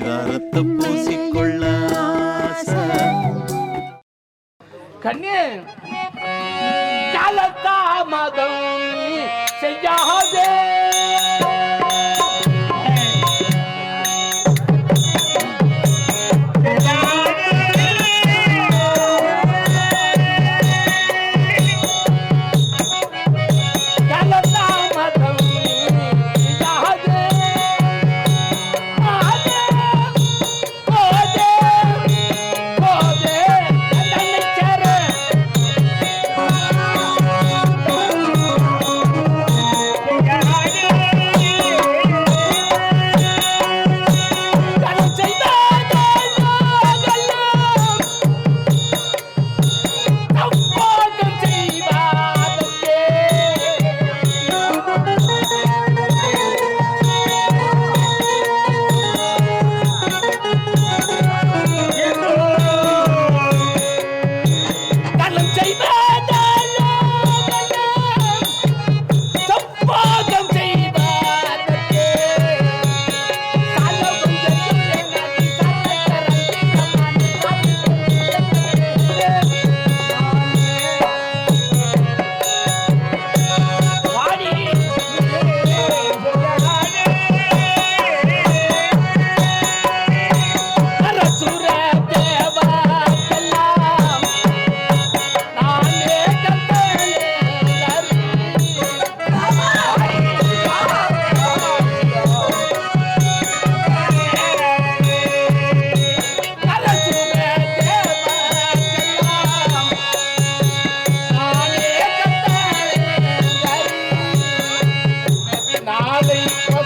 பரிதாரத்தை பூசிக்கொள்ள கண்ணே காலத்தாமதம் செய்யாதே. Hallelujah.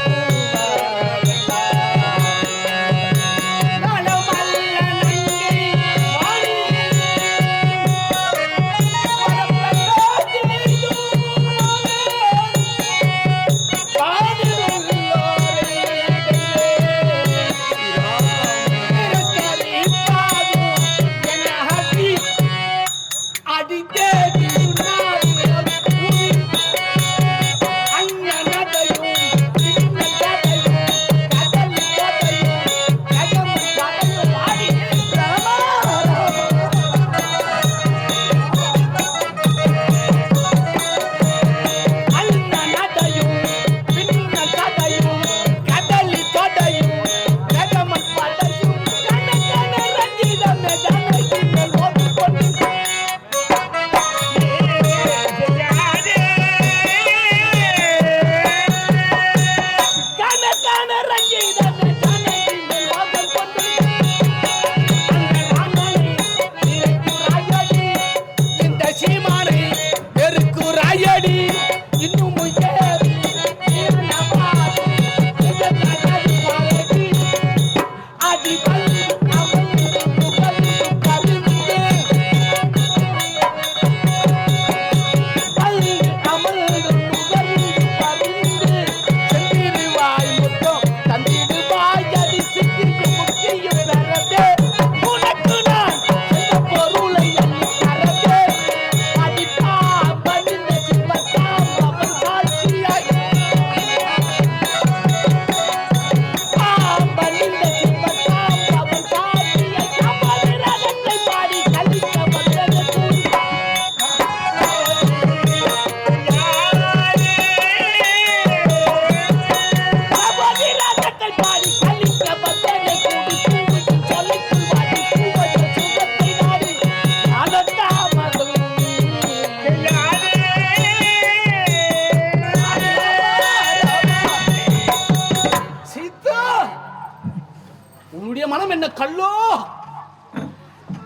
உன்னுடைய மனம் என்ன கல்லோ?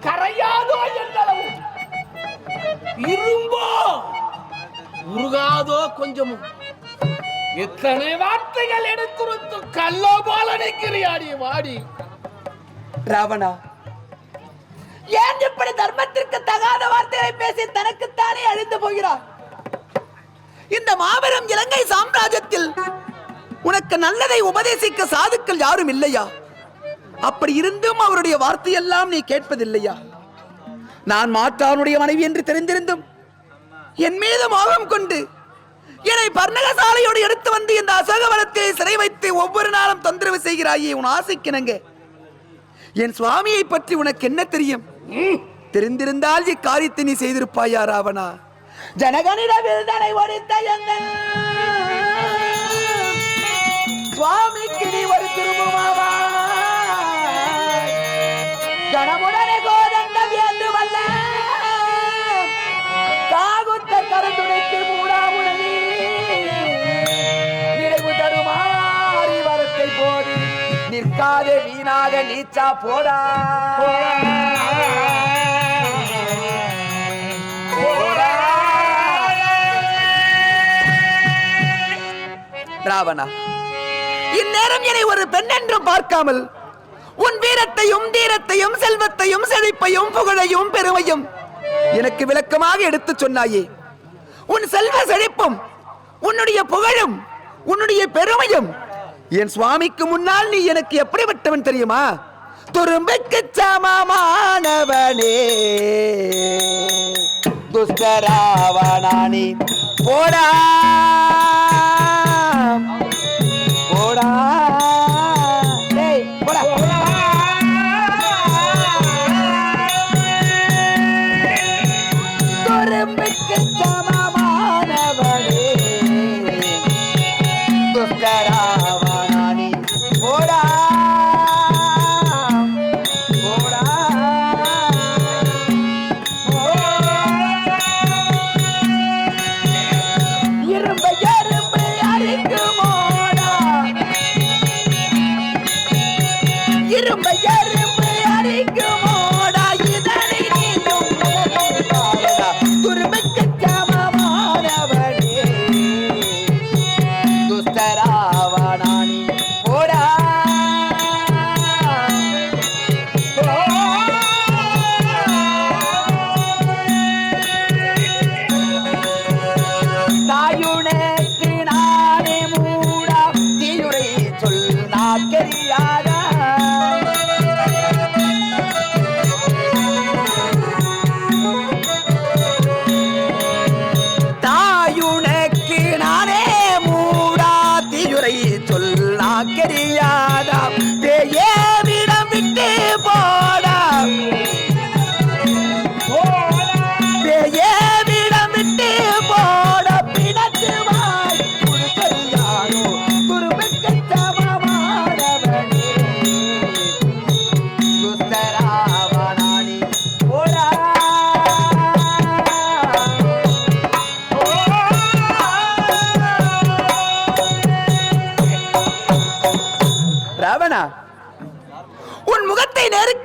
கரையாதோ என்றளவு இரும்போ? உருகாதோ கொஞ்சமும் எத்தனை வார்த்தைகள் எடுத்துரைத்து கல்லோ போல நிற்கிறியாடி வாடி? ராவணா ஏன் இப்படி தர்மத்திற்கு தகாத வார்த்தைகளை பேசி தனக்குத்தானே அழிந்து போகிறார் இந்த மாபெரும் இலங்கை சாம்ராஜ்யத்தில் உனக்கு நல்லதை உபதேசிக்க சாதுக்கள் யாரும் இல்லையா? அப்படி இருந்தும் அவருடைய வார்த்தையெல்லாம் நீ கேட்பதில்லையா? நான் மாற்றானுடைய மனைவி என்று தெரிந்திருந்தும் என் மீது மோகம் கொண்டு என்னை பர்ணகசாலையோடு எடுத்து வந்து இந்த அசோகவனத்திலே சிறை வைத்து ஒவ்வொரு நாளும் தொந்தரவு செய்கிறாயே உன் ஆசைக்கிணங்க. என் சுவாமியை பற்றி உனக்கு என்ன தெரியும்? தெரிந்திருந்தால் இக்காரியத்தை நீ செய்திருப்பாயா ராவணா? ஜனகனிடவில் தனை ஒடித்த எங்கள் நிற்காதே வீணாக நீச்சா போடா. ராவணா இந்நேரம் என்னை ஒரு பெண் என்றும் பார்க்காமல் உன் வீரத்தையும் தீரத்தையும் செல்வத்தையும் செழிப்பையும் புகழையும் பெருமையும் எனக்கு விளக்கமாக எடுத்துச் சொன்னாயே. உன் செல்வ செழிப்பும் உன்னுடைய புகழும் உன்னுடைய பெருமையும் என் சுவாமிக்கு முன்னால் நீ எனக்கு எப்படிப்பட்டவன் தெரியுமா? துரும்புக்கு சமமானவனே. துஷ்டராவணானி போடா போடா.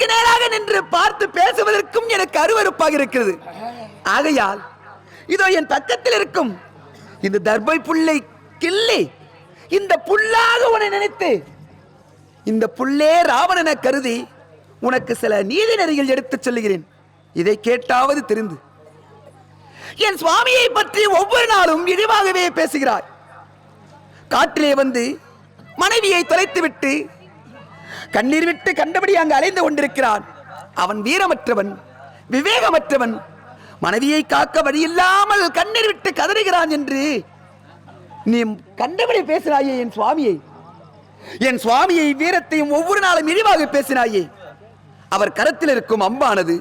நேருக்கு நேராக நின்று பார்த்து பேசுவதற்கும் எனக்கு அருவறுப்பாக இருக்கிறது. ஆகையால் இதோ என் பக்கத்தில் இருக்கும் இந்த தர்பை புல்லை கிள்ளி இந்த புல்லாக உன்னை நினைத்து இந்த புல்லே ராவணன கருதி உனக்கு சில நீதி நெறிகள் எடுத்துச் சொல்லுகிறேன். இதை கேட்டாவது தெரிந்து. என் சுவாமியை பற்றி ஒவ்வொரு நாளும் இழிவாகவே பேசுகிறார் காற்றிலே வந்து மனைவியை தொலைத்துவிட்டு கண்ணீர் விட்டு கண்டபடி அங்கு அலைந்து கொண்டிருக்கிறான். அவன் வீரமற்றவன் விவேகமற்றவன். மனைவியை காக்க வழியில்லாமல் கண்ணீர் விட்டு கதறுகிறான் என்று நீ கண்டபடி பேசினாயே என் சுவாமியை. என் சுவாமியை வீரத்தையும் ஒவ்வொரு நாளும் இழிவாக பேசினாயே. அவர் கரத்தில் இருக்கும் அம்பானது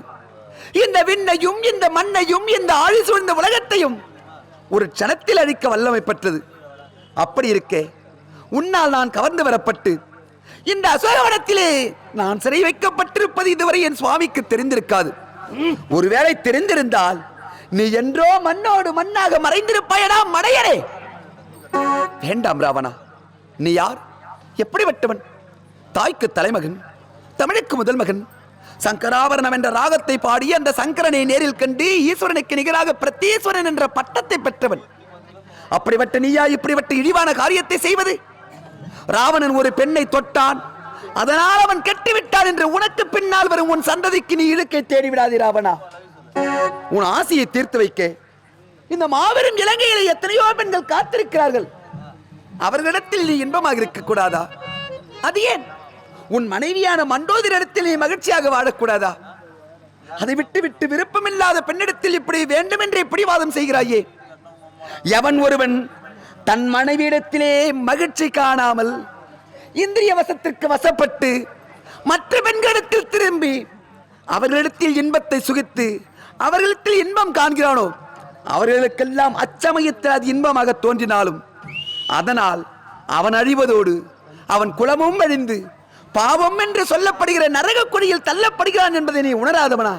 இந்த விண்ணையும் இந்த மண்ணையும் இந்த ஆழி சூழ்ந்த உலகத்தையும் ஒரு க்ஷணத்தில் அழிக்க வல்லமை பெற்றது அப்படி இருக்கே உன்னால் நான் கவர்ந்து வரப்பட்டு இந்த அசோகவனத்திலே நான் சிறை வைக்கப்பட்டிருப்பது இதுவரை என் சுவாமிக்கு தெரிந்திருக்காது. ஒருவேளை தெரிந்திருந்தால் நீ என்றோ மண்ணோடு மண்ணாக மறைந்திருப்பாயடா மடையரே வேண்டாம் ராவணா நீ யார்? எப்படிப்பட்டவன்? தாய்க்கு தலைமகன் தமிழுக்கு முதல் மகன். சங்கராபரணம் என்ற ராகத்தை பாடி அந்த சங்கரனை நேரில் கண்டு ஈஸ்வரனுக்கு நிகராக பிரத்தீஸ்வரன் என்ற பட்டத்தை பெற்றவன். அப்படிப்பட்ட நீயா இப்படிப்பட்ட இழிவான காரியத்தை செய்வது? ராவணன் ஒரு பெண்ணை தொட்டான். அதனால் அவன் கெட்டுவிட்டான் என்று உனக்கு பின்னால் வரும் உன் சந்ததிக்கு நீ இழுக்கை தேடிவிடாதே ராவணா. உன் ஆசையை தீர்த்து வைக்க. இந்த மாபெரும் இலங்கையில் எத்தனையோ பெண்கள் காத்திருக்கிறார்கள். அவர்களிடத்தில் நீ இன்பமாக இருக்கக்கூடாதா அது ஏன்? உன் மனைவியான மண்டோதரிடத்தில் நீ மகிழ்ச்சியாக வாழக்கூடாதா? அதை விட்டு விட்டு விருப்பமில்லாத பெண்ணிடத்தில் இப்படி வேண்டுமென்றே பிடிவாதம் செய்கிறாயே. எவன் ஒருவன் தன் மனைவியிடத்திலே மகிழ்ச்சி காணாமல் இந்திரிய வசத்திற்கு வசப்பட்டு மற்ற பெண்களிடத்தில் திரும்பி அவர்களிடத்தில் இன்பத்தை சுகித்து அவர்களிடத்தில் இன்பம் காண்கிறானோ அவர்களுக்கெல்லாம் அச்சமயத்தில் அது இன்பமாக தோன்றினாலும் அதனால் அவன் அழிவதோடு அவன் குலமும் அழிந்து பாவம் என்று சொல்லப்படுகிற நரக குழியில் தள்ளப்படுகிறான் என்பதை நீ உணராதவனா?